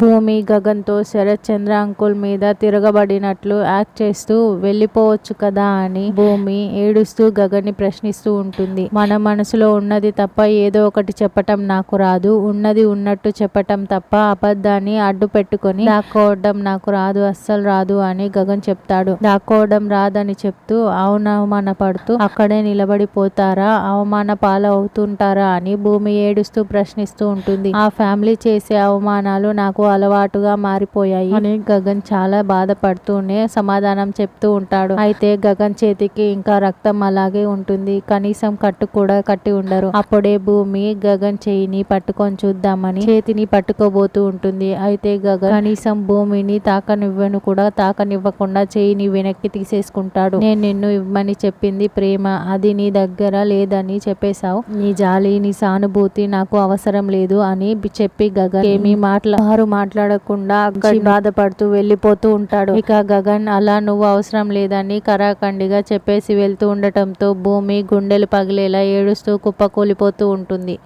భూమి గగన్తో శరత్ చంద్ర అంకుల్ మీద తిరగబడినట్లు యాక్ట్ చేస్తూ వెళ్ళిపోవచ్చు కదా అని భూమి ఏడుస్తూ గగన్ని ప్రశ్నిస్తూ ఉంటుంది. మన మనసులో ఉన్నది తప్ప ఏదో ఒకటి చెప్పటం నాకు రాదు. ఉన్నది ఉన్నట్టు చెప్పటం తప్ప అబద్ధాన్ని అడ్డు పెట్టుకొని దాక్కోవడం నాకు రాదు అస్సలు రాదు అని గగన్ చెప్తాడు. దాక్కోవడం రాదని చెప్తూ అవనవమాన పడుతూ అక్కడే నిలబడిపోతారా? అవమాన పాలవుతుంటారా అని భూమి ఏడుస్తూ ప్రశ్నిస్తూ ఉంటుంది. ఆ ఫ్యామిలీ చేసే అవమానాలు నాకు అలవాటుగా మారిపోయాయి. అని గగన్ చాలా బాధపడుతూనే సమాధానం చెప్తూ ఉంటాడు. అయితే గగన్ చేతికి ఇంకా రక్తం అలాగే ఉంటుంది. కనీసం కట్టు కూడా కట్టి ఉండరు. అప్పుడే భూమి గగన్ చేయిని పట్టుకొని చూద్దామని చేతిని పట్టుకోబోతూ ఉంటుంది. అయితే గగన్ కనీసం భూమిని తాకనివ్వను కూడా తాకనివ్వకుండా చేయిని వెనక్కి తీసేసుకుంటాడు. నేను నిన్ను ఇవ్వమని చెప్పింది ప్రేమ. అది నీ దగ్గర లేదని చెప్పేశావు. నీ జాలి నీ సానుభూతి నాకు అవసరం లేదు అని చెప్పి గగన్ ఏమీ మాట్లా వారు మాట్లాడకుండా అక్కడి బాధపడుతూ వెళ్ళిపోతూ ఉంటాడు. ఇక గగన్ అలా నువ్వు అవసరం లేదని కరాఖండిగా చెప్పేసి వెళ్తూ ఉండటంతో భూమి గుండెలు పగిలేలా ఏడుస్తూ కుప్పకూలిపోతూ ఉంటుంది.